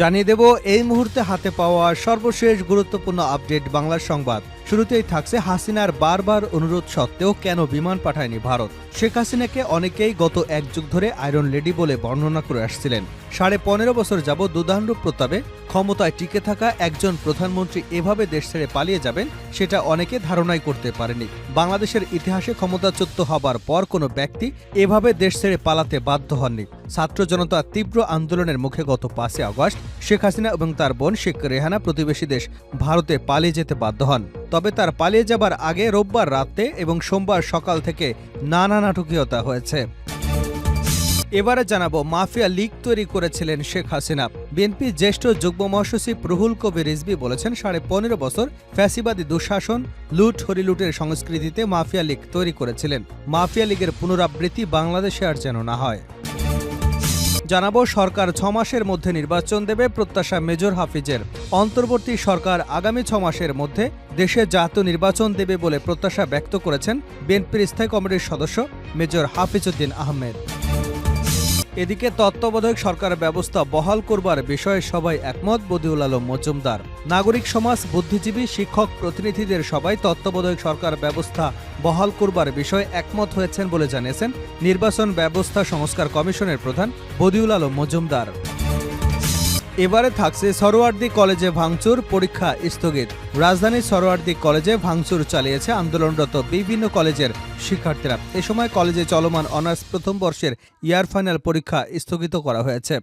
জানিয়ে দেব, এই মুহূর্তে হাতে পাওয়া সর্বশেষ গুরুত্বপূর্ণ আপডেট বাংলা সংবাদ। শুরুতেই থাকছে হাসিনার বারবার অনুরোধ সত্ত্বেও কেন বিমান পাঠায়নি ভারত? শেখ হাসিনাকে অনেকেই গত এক যুগ ধরে আয়রন লেডি বলে বর্ণনা করে আসছিলেন। সাড়ে পনেরো বছর যাবৎ দুদাণ্ড প্রতাপে ক্ষমতায় টিকে থাকা একজন প্রধানমন্ত্রী এভাবে দেশ ছেড়ে পালিয়ে যাবেন, সেটা অনেকে ধারণাই করতে পারেনি। বাংলাদেশের ইতিহাসে ক্ষমতাচ্যুত হবার পর কোনো ব্যক্তি এভাবে দেশ ছেড়ে পালাতে বাধ্য হননি। ছাত্র জনতা তীব্র আন্দোলনের মুখে গত পাঁচই আগস্ট শেখ হাসিনা এবং তার বোন শেখ রেহানা প্রতিবেশী দেশ ভারতে পালিয়ে যেতে বাধ্য হন। তবে তার পালিয়ে যাবার আগে রোববার রাতে এবং সোমবার সকাল থেকে নানা নাটকীয়তা হয়েছে। এবারে জানাব, মাফিয়া লীগ তৈরি করেছিলেন শেখ হাসিনা। বিএনপির জ্যেষ্ঠ যুগ্ম মহাসচিব রুহুল কবির রিজভি বলেছেন, সাড়ে পনেরো বছর ফ্যাসিবাদী দুঃশাসন, লুট, হরিলুটের সংস্কৃতিতে মাফিয়া লীগ তৈরি করেছিলেন। মাফিয়া লীগের পুনরাবৃত্তি বাংলাদেশে আর যেন না হয়। জানাব, সরকার ছ মাসের মধ্যে নির্বাচন দেবে প্রত্যাশা মেজর হাফিজের। অন্তর্বর্তী সরকার আগামী ছ মাসের মধ্যে দেশে জাতীয় নির্বাচন দেবে বলে প্রত্যাশা ব্যক্ত করেছেন বিএনপির স্থায়ী কমিটির সদস্য মেজর হাফিজউদ্দিন আহমেদ। এদিকে তত্ত্বাবধায়ক সরকার ব্যবস্থা বহাল করবার বিষয়ে সবাই একমত, বদিউল আলম মজুমদার। নাগরিক সমাজ, বুদ্ধিজীবী, শিক্ষক, প্রতিনিধিদের সবাই তত্ত্বাবধায়ক সরকার ব্যবস্থা বহাল করবার বিষয়ে একমত হয়েছেন বলে জানিয়েছেন নির্বাচন ব্যবস্থা সংস্কার কমিশনের প্রধান বদিউল আলম মজুমদার। এবারে থাকছে সরোয়ার্দি কলেজে ভাঙচুর, পরীক্ষা স্থগিত। রাজধানীর সরোয়ার্দি কলেজে ভাঙচুর চালিয়েছে আন্দোলনরত বিভিন্ন কলেজের শিক্ষার্থীরা। এ সময় কলেজে চলমান অনার্স প্রথম বর্ষের ইয়ার ফাইনাল পরীক্ষা স্থগিত করা হয়েছে।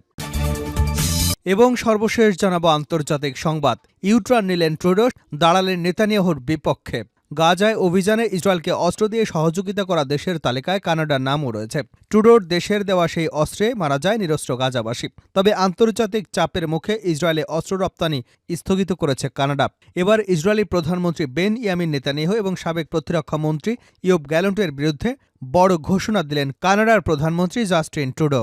এবং সর্বশেষ জানাব আন্তর্জাতিক সংবাদ। ইউট্রান নিলেন ট্রুডো দাঁড়ালেন নেতানিয়াহুর বিপক্ষে। গাজায় অভিযানে ইসরায়েলকে অস্ত্র দিয়ে সহযোগিতা করা দেশের তালিকায় কানাডার নামও রয়েছে। ট্রুডোর দেশের দেওয়া সেই অস্ত্রে মারা যায় নিরস্ত্র গাজাবাসী। তবে আন্তর্জাতিক চাপের মুখে ইসরায়েলে অস্ত্র রপ্তানি স্থগিত করেছে কানাডা। এবার ইসরায়েলি প্রধানমন্ত্রী বেন ইয়ামিন নেতানিয়াহু এবং সাবেক প্রতিরক্ষা মন্ত্রী ইয়োব গ্যালন্টের বিরুদ্ধে বড় ঘোষণা দিলেন কানাডার প্রধানমন্ত্রী জাস্টিন ট্রুডো।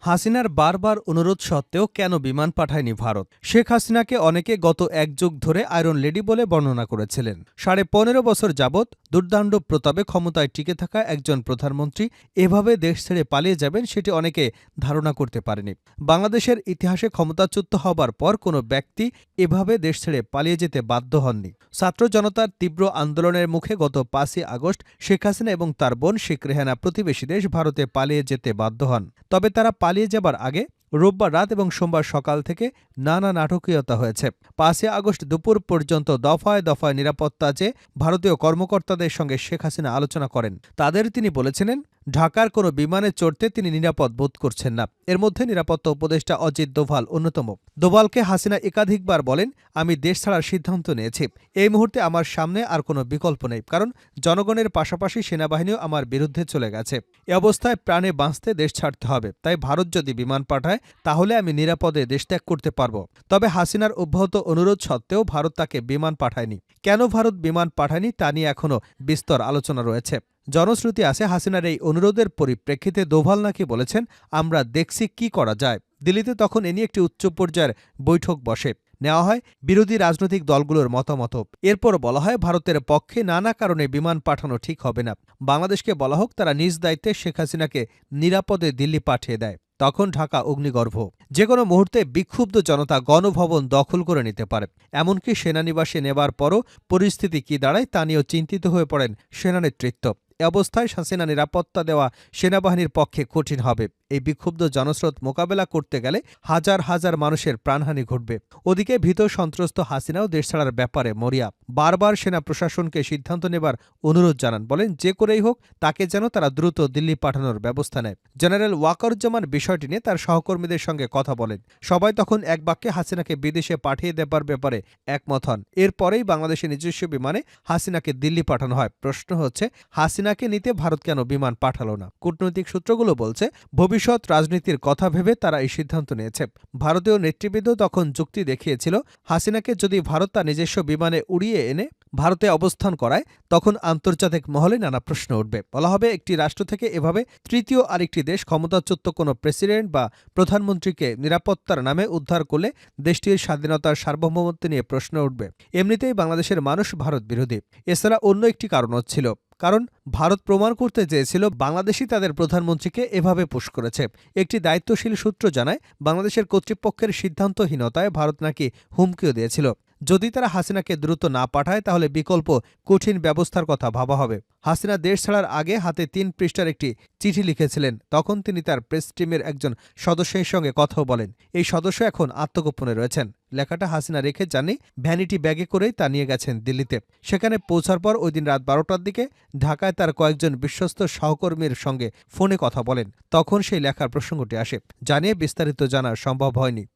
হাসিনার বারবার অনুরোধ সত্ত্বেও কেন বিমান পাঠায়নি ভারত? শেখ হাসিনাকে অনেকে গত এক যুগ ধরে আয়রন লেডি বলে বর্ণনা করেছিলেন। সাড়ে পনেরো বছর যাবৎ দুর্দান্ত প্রতাপে ক্ষমতায় টিকে থাকা একজন প্রধানমন্ত্রী এভাবে দেশ ছেড়ে পালিয়ে যাবেন সেটি অনেকে ধারণা করতে পারেনি। বাংলাদেশের ইতিহাসে ক্ষমতাচ্যুত হবার পর কোনো ব্যক্তি এভাবে দেশ ছেড়ে পালিয়ে যেতে বাধ্য হননি। ছাত্র জনতার তীব্র আন্দোলনের মুখে গত পাঁচই আগস্ট শেখ হাসিনা এবং তার বোন শেখ রেহানা প্রতিবেশী দেশ ভারতে পালিয়ে যেতে বাধ্য হন। তবে তারা পালিয়ে যাবার আগে রোববার রাত এবং সোমবার সকাল থেকে নানা নাটকীয়তা হয়েছে। পাঁচই আগস্ট দুপুর পর্যন্ত দফায় দফায় নিরাপত্তা চেয়ে ভারতীয় কর্মকর্তাদের সঙ্গে শেখ হাসিনা আলোচনা করেন। তাদের তিনি বলেছিলেন ঢাকার কোনো বিমানে চড়তে তিনি নিরাপদ বোধ করছেন না। এর মধ্যে নিরাপত্তা উপদেষ্টা অজিত দোভাল অন্যতম। দোভালকে হাসিনা একাধিকবার বলেন, আমি দেশ ছাড়ার সিদ্ধান্ত নিয়েছি। এই মুহূর্তে আমার সামনে আর কোনো বিকল্প নেই, কারণ জনগণের পাশাপাশি সেনাবাহিনীও আমার বিরুদ্ধে চলে গেছে। এ অবস্থায় প্রাণে বাঁচতে দেশ ছাড়তে হবে। তাই ভারত যদি বিমান পাঠায়, তাহলে আমি নিরাপদে দেশ ত্যাগ করতে পারব। তবে হাসিনার অব্যাহত অনুরোধ সত্ত্বেও ভারত তাকে বিমান পাঠায়নি। কেন ভারত বিমান পাঠায়নি, তা নিয়ে এখনও বিস্তর আলোচনা রয়েছে। জনশ্রুতি আছে হাসিনার এই অনুরোধের পরিপ্রেক্ষিতে দোভাল নাকি বলেছেন, আমরা দেখছি কি করা যায়। দিল্লিতে তখন এ নিয়ে একটি উচ্চ পর্যায়ের বৈঠক বসে। নেওয়া হয় বিরোধী রাজনৈতিক দলগুলোর মতামত। এরপর বলা হয়, ভারতের পক্ষে নানা কারণে বিমান পাঠানো ঠিক হবে না। বাংলাদেশকে বলা হোক, তারা নিজ দায়িত্বে শেখ হাসিনাকে নিরাপদে দিল্লি পাঠিয়ে দেয়। তখন ঢাকা অগ্নিগর্ভ। যে কোনো মুহূর্তে বিক্ষুব্ধ জনতা গণভবন দখল করে নিতে পারে। এমনকি সেনানিবাসে নেবার পরও পরিস্থিতি কি দাঁড়ায় তা নিয়েও চিন্তিত হয়ে পড়েন সেনা নেতৃত্ব এ অবস্থায় হাসিনা নিরাপত্তা দেওয়া সেনাবাহিনীর পক্ষে কঠিন হবে। এই বিক্ষুব্ধ জনস্রোত মোকাবেলা করতে গেলে হাজার হাজার মানুষের প্রাণহানি ঘটবে। ওদিকে ভীত সন্ত্রস্ত হাসিনাও দেশ ছাড়ার ব্যাপারে মরিয়া। বারবার সেনা প্রশাসনকে সিদ্ধান্ত নেবার অনুরোধ জানান বলেন, যে করেই হোক, তাকে যেন তারা দ্রুত দিল্লি পাঠানোর ব্যবস্থা নেয়। জেনারেল ওয়াকারুজ্জামান বিষয়টি নিয়ে তার সহকর্মীদের সঙ্গে কথা বলেন। সবাই তখন এক বাক্যে হাসিনাকে বিদেশে পাঠিয়ে দেবার ব্যাপারে একমত হন। এরপরেই বাংলাদেশের নিজস্ব বিমানে হাসিনাকে দিল্লি পাঠানো হয়। প্রশ্ন হচ্ছে, হাসিনা হাসিনাকে নিতে ভারত কেন বিমান পাঠালো না? কূটনৈতিক সূত্রগুলো বলছে, ভবিষ্যৎ রাজনীতির কথা ভেবে তারা এই সিদ্ধান্ত নিয়েছে। ভারতীয় নেতৃবৃন্দ তখন যুক্তি দেখিয়েছিল, হাসিনাকে যদি ভারত তার নিজস্ব বিমানে উড়িয়ে এনে ভারতে অবস্থান করায়, তখন আন্তর্জাতিক মহলে নানা প্রশ্ন উঠবে। বলা হবে, একটি রাষ্ট্র থেকে এভাবে তৃতীয় আরেকটি দেশ ক্ষমতাচ্যুত কোনো প্রেসিডেন্ট বা প্রধানমন্ত্রীকে নিরাপত্তার নামে উদ্ধার করলে দেশটির স্বাধীনতার সার্বভৌমত্ব নিয়ে প্রশ্ন উঠবে। এমনিতেই বাংলাদেশের মানুষ ভারত বিরোধী। এছাড়া অন্য একটি কারণও ছিল কারণ ভারত প্রমাণ করতে চেয়েছিল বাংলাদেশই তাদের প্রধানমন্ত্রীকে এভাবে পুশ করেছে। একটি দায়িত্বশীল সূত্র জানায়, বাংলাদেশের কর্তৃপক্ষের সিদ্ধান্তহীনতায় ভারত নাকি হুমকিও দিয়েছিল। যদি তারা হাসিনাকে দ্রুত না পাঠায়, তাহলে বিকল্প কঠিন ব্যবস্থার কথা ভাবা হবে। হাসিনা দেশ ছাড়ার আগে হাতে তিন পৃষ্ঠার একটি চিঠি লিখেছিলেন। তখন তিনি তার প্রেস টিমের একজন সদস্যের সঙ্গে কথাও বলেন। এই সদস্য এখন আত্মগোপনে রয়েছেন। লেখাটা হাসিনা রেখে যাননি, ভ্যানিটি ব্যাগে করেই তা নিয়ে গেছেন দিল্লিতে। সেখানে পৌঁছার পর ওই দিন রাত বারোটার দিকে ঢাকায় তার কয়েকজন বিশ্বস্ত সহকর্মীর সঙ্গে ফোনে কথা বলেন। তখন সেই লেখার প্রসঙ্গটি আসে। জানিয়ে বিস্তারিত জানা সম্ভব হয়নি।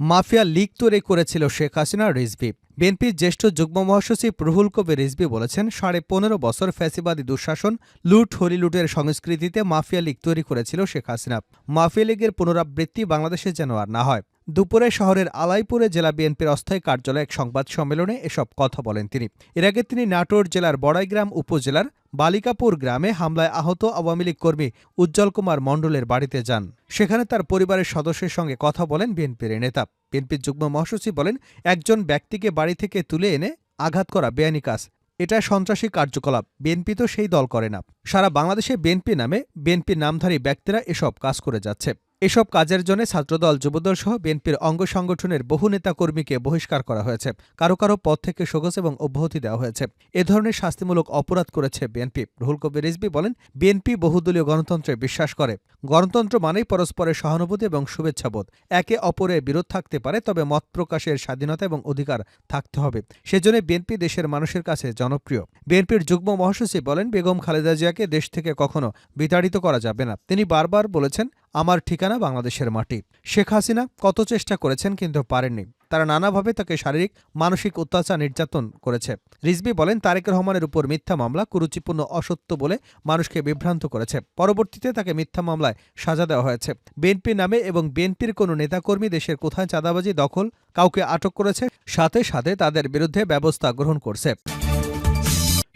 মাফিয়া লিগ তৈরি করেছিল শেখ হাসিনা রিজভি। বিএনপির জ্যেষ্ঠ যুগ্ম মহাসচিব রুহুল কবির রিজভি বলেছেন, সাড়ে পনেরো বছর ফ্যাসিবাদী দুঃশাসন লুট হরিলুটের সংস্কৃতিতে মাফিয়া লিগ তৈরি করেছিল শেখ হাসিনা। মাফিয়া লীগের পুনরাবৃত্তি বাংলাদেশে যেন আর না হয়। দুপুরে শহরের আলাইপুরে জেলা বিএনপির অস্থায়ী কার্যালয়ে এক সংবাদ সম্মেলনে এসব কথা বলেন তিনি। এর আগে তিনি নাটোর জেলার বড়াইগ্রাম উপজেলার বালিকাপুর গ্রামে হামলায় আহত আওয়ামী লীগ কর্মী উজ্জ্বল কুমার মণ্ডলের বাড়িতে যান। সেখানে তার পরিবারের সদস্যের সঙ্গে কথা বলেন বিএনপির নেতা। বিএনপির যুগ্ম মহাসচিব বলেন, একজন ব্যক্তিকে বাড়ি থেকে তুলে এনে আঘাত করা বেআইনি কাজ। এটা সন্ত্রাসী কার্যকলাপ। বিএনপি তো সেই দল করে না। সারা বাংলাদেশে বিএনপি নামে বিএনপির নামধারী ব্যক্তিরা এসব কাজ করে যাচ্ছে। এসব কাজের জন্য ছাত্রদল, যুবদল সহ বিএনপির অঙ্গ সংগঠনের বহু নেতাকর্মীকে বহিষ্কার করা হয়েছে। কারও কারও পদ থেকে সগোজ এবং অব্যাহতি দেওয়া হয়েছে। এ ধরনের শাস্তিমূলক অপরাধ করেছে বিএনপি। রুহুল কবির রিজবি বলেন, বিএনপি বহুদলীয় গণতন্ত্রে বিশ্বাস করে। গণতন্ত্র মানেই পরস্পরের সহানুভূতি এবং শুভেচ্ছাবোধ একে অপরের বিরোধ থাকতে পারে, তবে মত প্রকাশের স্বাধীনতা এবং অধিকার থাকতে হবে। সেজন্য বিএনপি দেশের মানুষের কাছে জনপ্রিয়। বিএনপির যুগ্ম মহাসচিব বলেন, বেগম খালেদা জিয়াকে দেশ থেকে কখনো বিতাড়িত করা যাবে না। তিনি বারবার বলেছেন আমার ঠিকানা বাংলাদেশের মাটি। শেখ হাসিনা কত চেষ্টা করেছেন কিন্তু পারেননি। তারা নানাভাবে তাকে শারীরিক, মানসিক অত্যাচার নির্যাতন করেছে। রিজবি বলেন, তারেক রহমানের উপর মিথ্যা মামলা কুরুচিপূর্ণ, অসত্য বলে মানুষকে বিভ্রান্ত করেছে। পরবর্তীতে তাকে মিথ্যা মামলায় সাজা দেওয়া হয়েছে। বিএনপি নামে এবং বিএনপির কোনো নেতাকর্মী দেশের কোথায় চাঁদাবাজি দখল কাউকে আটক করেছে, সাথে সাথে তাদের বিরুদ্ধে ব্যবস্থা গ্রহণ করছে।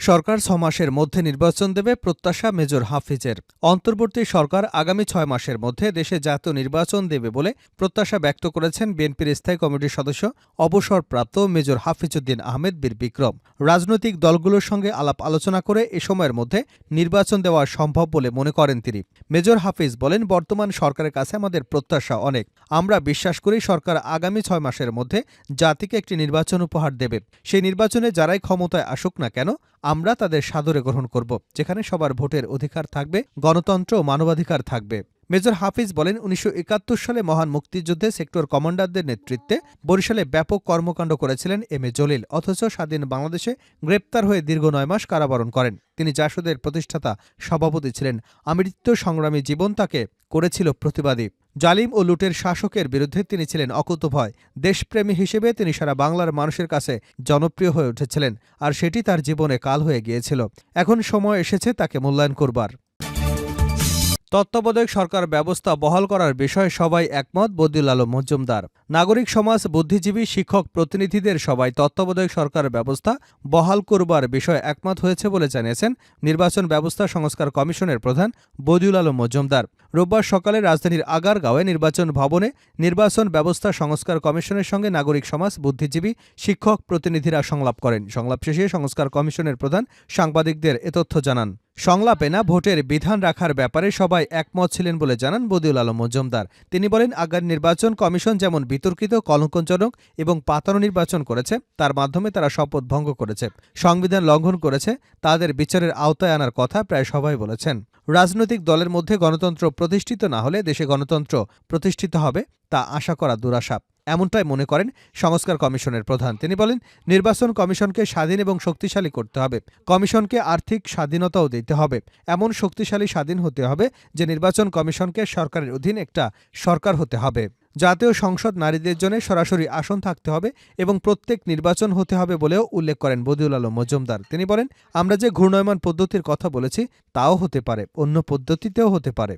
সরকার ছ মাসের মধ্যে নির্বাচন দেবে প্রত্যাশা মেজর হাফিজের। অন্তর্বর্তী সরকার আগামী ছয় মাসের মধ্যে দেশে জাতীয় নির্বাচন দেবে বলে প্রত্যাশা ব্যক্ত করেছেন বিএনপির স্থায়ী কমিটির সদস্য, অবসরপ্রাপ্ত মেজর হাফিজউদ্দিন আহমেদ বীর বিক্রম। রাজনৈতিক দলগুলোর সঙ্গে আলাপ আলোচনা করে এ সময়ের মধ্যে নির্বাচন দেওয়া সম্ভব বলে মনে করেন তিনি। মেজর হাফিজ বলেন, বর্তমান সরকারের কাছে আমাদের প্রত্যাশা অনেক। আমরা বিশ্বাস করি সরকার আগামী ছয় মাসের মধ্যে জাতিকে একটি নির্বাচন উপহার দেবে। সেই নির্বাচনে যারাই ক্ষমতায় আসুক না কেন আমরা তাদের সাদরে গ্রহণ করব, যেখানে সবার ভোটের অধিকার থাকবে, গণতন্ত্র ও মানবাধিকার থাকবে। মেজর হাফিজ বলেন, উনিশশো একাত্তর সালে মহান মুক্তিযুদ্ধে সেক্টর কমান্ডারদের নেতৃত্বে বরিশালে ব্যাপক কর্মকাণ্ড করেছিলেন এম এ জলিল, অথচ স্বাধীন বাংলাদেশে গ্রেপ্তার হয়ে দীর্ঘ নয় মাস কারাবরণ করেন। তিনি জাসদের প্রতিষ্ঠাতা সভাপতি ছিলেন। আমৃত্য সংগ্রামী জীবন তাকে করেছিল প্রতিবাদী। জালিম ও লুটের শাসকের বিরুদ্ধে তিনি ছিলেন অকুতভয় দেশপ্রেমী হিসেবে তিনি সারা বাংলার মানুষের কাছে জনপ্রিয় হয়ে উঠেছিলেন, আর সেটি তার জীবনে কাল হয়ে গিয়েছিল। এখন সময় এসেছে তাকে মূল্যায়ন করবার। তত্ত্বাবধায়ক সরকার ব্যবস্থা বহাল করার বিষয়ে সবাই একমত, বদিউল আলম মজুমদার। নাগরিক সমাজ, বুদ্ধিজীবী, শিক্ষক প্রতিনিধিদের সবাই তত্ত্বাবধায়ক সরকার ব্যবস্থা বহাল করবার বিষয়ে একমত হয়েছে বলে জানিয়েছেন নির্বাচন ব্যবস্থা সংস্কার কমিশনের প্রধান বদিউল আলম মজুমদার। রোববার সকালে রাজধানীর আগারগাঁওয়ে নির্বাচন ভবনে নির্বাচন ব্যবস্থা সংস্কার কমিশনের সঙ্গে নাগরিক সমাজ, বুদ্ধিজীবী, শিক্ষক প্রতিনিধিরা সংলাপ করেন। সংলাপ শেষে সংস্কার কমিশনের প্রধান সাংবাদিকদের এ তথ্য জানান। সংলাপে না ভোটের বিধান রাখার ব্যাপারে সবাই একমত ছিলেন বলে জানান বদিউল আলম মজুমদার। তিনি বলেন, আগামী নির্বাচন কমিশন যেমন বিতর্কিত, কলঙ্কজনক এবং পাতানো নির্বাচন করেছে, তার মাধ্যমে তারা শপথ ভঙ্গ করেছে, সংবিধান লঙ্ঘন করেছে, তাদের বিচারের আওতায় আনার কথা প্রায় সবাই বলেছেন। রাজনৈতিক দলের মধ্যে গণতন্ত্র প্রতিষ্ঠিত না হলে দেশে গণতন্ত্র প্রতিষ্ঠিত হবে, তা আশা করা দুরাশা। এমনটাই মনে করেন সংস্কার কমিশনের প্রধান। তিনি বলেন, নির্বাচন কমিশনকে স্বাধীন এবং শক্তিশালী করতে হবে। কমিশনকে আর্থিক স্বাধীনতাও দিতে হবে। এমন শক্তিশালী স্বাধীন হতে হবে যে নির্বাচন কমিশনকে সরকারের অধীন একটা সরকার হতে হবে। জাতীয় সংসদ নারীদের জন্য সরাসরি আসন থাকতে হবে এবং প্রত্যেক নির্বাচন হতে হবে বলেও উল্লেখ করেন বদিউল আলম মজুমদার। তিনি বলেন, আমরা যে ঘূর্ণয়মান পদ্ধতির কথা বলেছি, তাও হতে পারে, অন্য পদ্ধতিতেও হতে পারে।